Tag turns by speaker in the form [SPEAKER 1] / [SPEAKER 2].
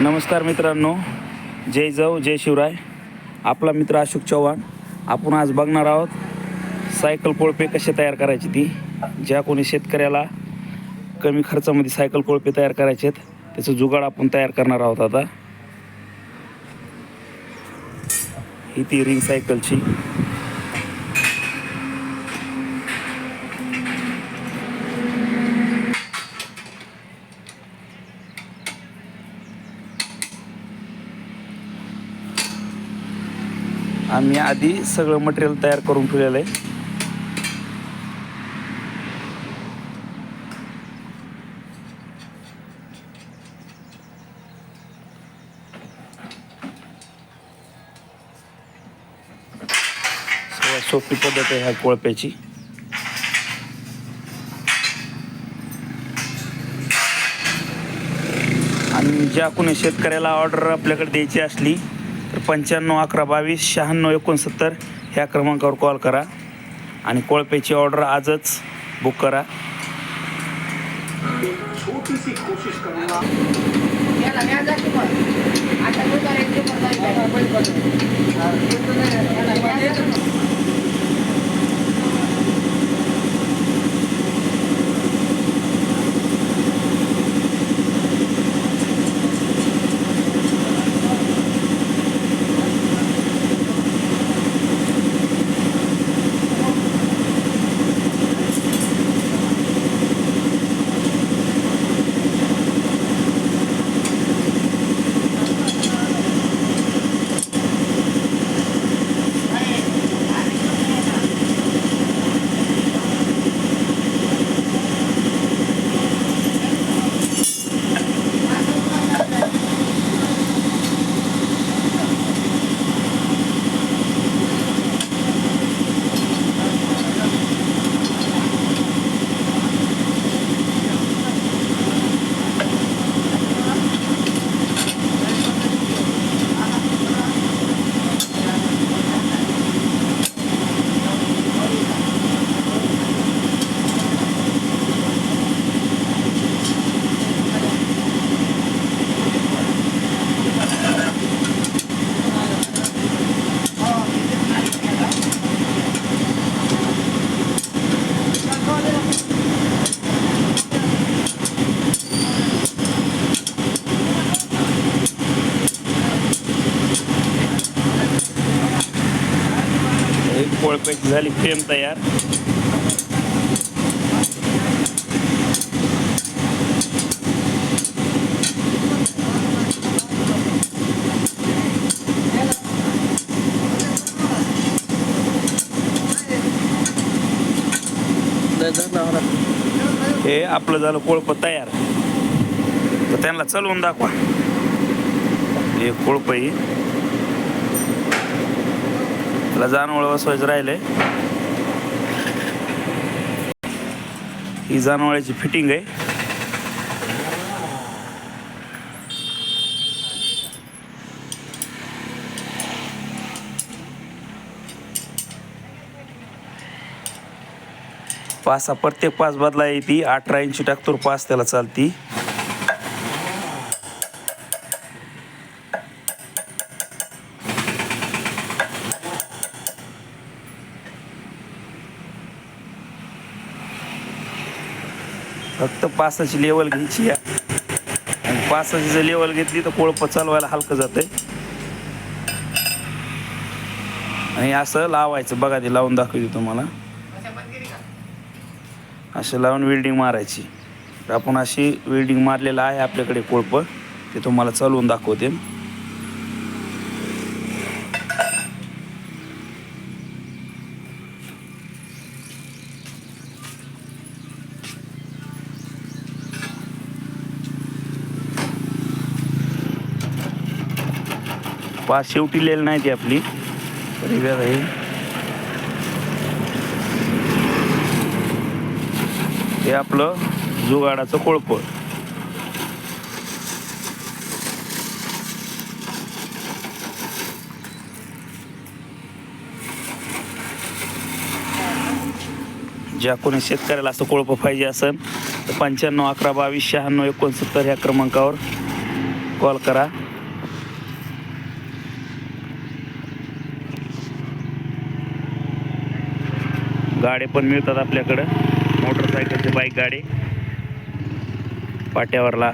[SPEAKER 1] नमस्कार मित्रांनो. जय जव जय शिवराय. आपला मित्र अशोक चव्हाण. आपण आज बघणार आहोत सायकल कोळपे कसे तयार करायची ती ज्या कोणी शेतकऱ्याला कमी खर्चामध्ये सायकल कोळपे तयार करायचे आहेत त्याचं जुगाड आपण तयार करणार आहोत आता. ही ती रिंग सायकलची. आम्ही आधी सगळं मटेरियल तयार करून ठेवलेलं आहे. सोपी पद्धत आहे ह्या कोळप्याची. आणि ज्या कोणी शेतकऱ्याला ऑर्डर आपल्याकडे द्यायची असली पंच्याण्णव अकरा बावीस शहाण्णव एकोणसत्तर ह्या क्रमांकावर कॉल करा. आणि कोळप्याची ऑर्डर आजच बुक करा.
[SPEAKER 2] कोशिश
[SPEAKER 1] एक झाली फ्रेम तयार हे आपलं झालं कोळप तयार. तर त्यांना चलवून दाखवा. हे कोळपही त्याला जानवळ बसवायचं राहिलंय. ही जानवळ्याची फिटिंग आहे. पाच प्रत्येक पाच बदला येते अठरा इंची टाकतो पाच त्याला चालती. फक्त पासाची लेवल घ्यायची आहे. आणि पासाची जर लेवल घेतली तर कोळपं चालवायला हलकं जातंय. आणि असं लावायचं. बघा ते लावून दाखवते तुम्हाला. असं लावून वेल्डिंग मारायची. तर आपण अशी वेल्डिंग मारलेलं आहे आपल्याकडे कोळपं. ते तुम्हाला चालवून दाखवते. पाच शेवटी लेल नाही ती आपली. तरी आहे हे. आपलं जुगाडाचं कोळपं ज्या कोणी शेतकऱ्याला असं कोळपं पाहिजे असेल तर पंच्याण्णव अकरा बावीस शहाण्णव एकोणसत्तर ह्या क्रमांकावर कॉल करा. गाडे पण मिळतात आपल्याकडं. मोटरसायकलचे बाईक गाडी. पाट्यावरला.